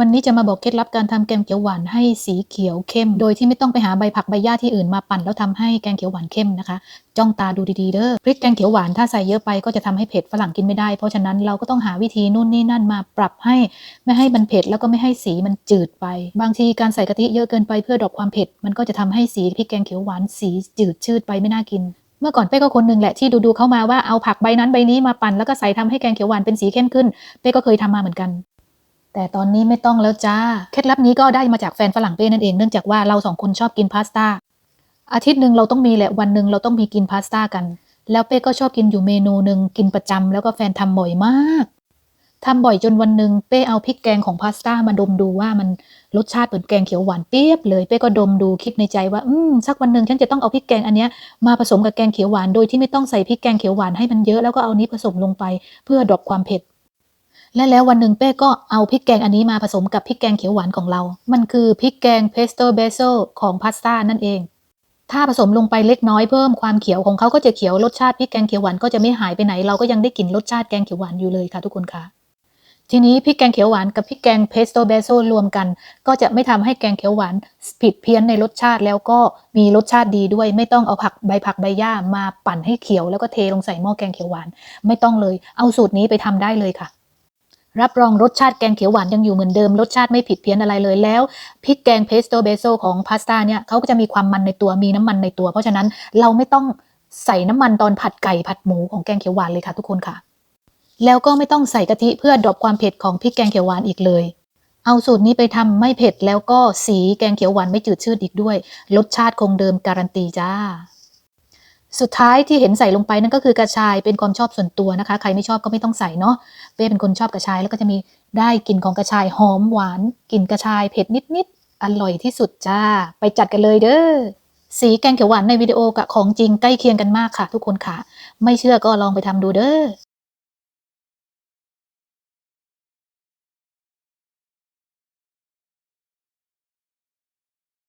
วันนี้จะมาบอกเคล็ดลับการทำแกงเขียวหวานให้สีเขียวเข้ม โดยที่ไม่ต้องไปหาใบผักใบหญ้าที่อื่นมาปั่นแล้วทำให้แกงเขียวหวานเข้มนะคะ จ้องตาดูดีๆเด้อพริกแกงเขียวหวานถ้าใส่เยอะไปก็จะทำให้เผ็ดฝรั่งกินไม่ได้ เพราะฉะนั้นเราก็ต้องหาวิธีนู่นนี่นั่นมาปรับให้ไม่ให้มันเผ็ดแล้วก็ไม่ให้สีมันจืดไป บางทีการใส่กะทิเยอะเกินไปเพื่อดรอปความเผ็ดมันก็จะทำให้สีพริกแกงเขียวหวานสีจืดชืดไปไม่น่ากินเมื่อก่อนเป้ก็คนหนึ่งแหละที่ดูๆเข้ามาว่าเอาผักใบนั้นใบนี้มาปั่นแล้วก็ใส่ทำให้แกงเขียวหวานเป็นสีเข้มขึ้น เป้ก็เคยทำมาเหมือนกัน แต่ตอนนี้ไม่ต้องแล้วจ้า เคล็ดลับนี้ก็ได้มาจากแฟนฝรั่งเป้นั่นเอง เนื่องจากว่าเราสองคนชอบกินพาสต้า อาทิตย์หนึ่งเราต้องมีแหละ วันหนึ่งเราต้องมีกินพาสต้ากัน แล้วเป้ก็ชอบกินอยู่เมนูหนึ่งกินประจำแล้วก็แฟนทำบ่อยมากทำบ่อยจนวันหนึ่งเป้เอาพริกแกงของพาสต้ามาดมดูว่ามันรสชาติเหมือนแกงเขียวหวานเปียบเลย เป้ก็ดมดูคิดในใจว่า อืมสักวันหนึ่งฉันจะต้องเอาพริกแกงอันเนี้ยมาผสมกับแกงเขียวหวาน โดยที่ไม่ต้องใส่พริกแกงเขียวหวานให้มันเยอะ แล้วก็เอานี้ผสมลงไป เพื่อดรอปความเผ็ด และแล้ววันหนึ่งเป้ก็เอาพริกแกงอันนี้มาผสมกับพริกแกงเขียวหวานของเรา มันคือพริกแกงเพสโตเบโซของพาสต้านั่นเอง ถ้าผสมลงไปเล็กน้อยเพิ่มความเขียวของเขาก็จะเขียวรสชาติพริกแกงเขียวหวานก็จะไม่หายไปไหน เราก็ยังได้กลิ่นรสชาติแกงเขียวหวานอยู่เลยค่ะทุกคนค่ะ ทีนี้พริกแกงเขียวหวานกับพริกแกงเพสโตเบโซรวมกัน ก็จะไม่ทำให้แกงเขียวหวานผิดเพี้ยนในรสชาติแล้วก็มีรสชาติดีด้วย ไม่ต้องเอาผักใบผักใบหญ้ามาปั่นให้เขียวแล้วก็เทลงใส่หม้อแกงเขียวหวาน ไม่ต้องเลย เอาสูตรนี้ไปทำได้เลยค่ะ รับรองรสชาติแกงเขียวหวานยังอยู่เหมือนเดิม รสชาติไม่ผิดเพี้ยนอะไรเลยแล้วพริกแกงเพสโตเบโซของพาสต้าเนี่ยเขาก็จะมีความมันในตัวมีน้ำมันในตัว เพราะฉะนั้นเราไม่ต้องใส่น้ำมันตอนผัดไก่ผัดหมูของแกงเขียวหวานเลยค่ะทุกคนค่ะ แล้วก็ไม่ต้องใส่กะทิเพื่อดรอปความเผ็ดของพริกแกงเขียวหวานอีกเลย เอาสูตรนี้ไปทำไม่เผ็ดแล้วก็สีแกงเขียวหวานไม่จืดชืดอีกด้วย รสชาติคงเดิมการันตีจ้า สุดท้ายที่เห็นใส่ลงไปนั่นก็คือกระชายเป็นความชอบส่วนตัวนะคะ ใครไม่ชอบก็ไม่ต้องใส่เนาะเป้เป็นคนชอบกระชายแล้วก็จะมีได้กลิ่นของกระชายหอมหวานกลิ่นกระชายเผ็ดนิดๆอร่อยที่สุดจ้า ไปจัดกันเลยเด้อสีแกงเขียวหวานในวิดีโอกับของจริงใกล้เคียงกันมากค่ะ ทุกคนค่ะ ไม่เชื่อก็ลองไปทำดูเด้อ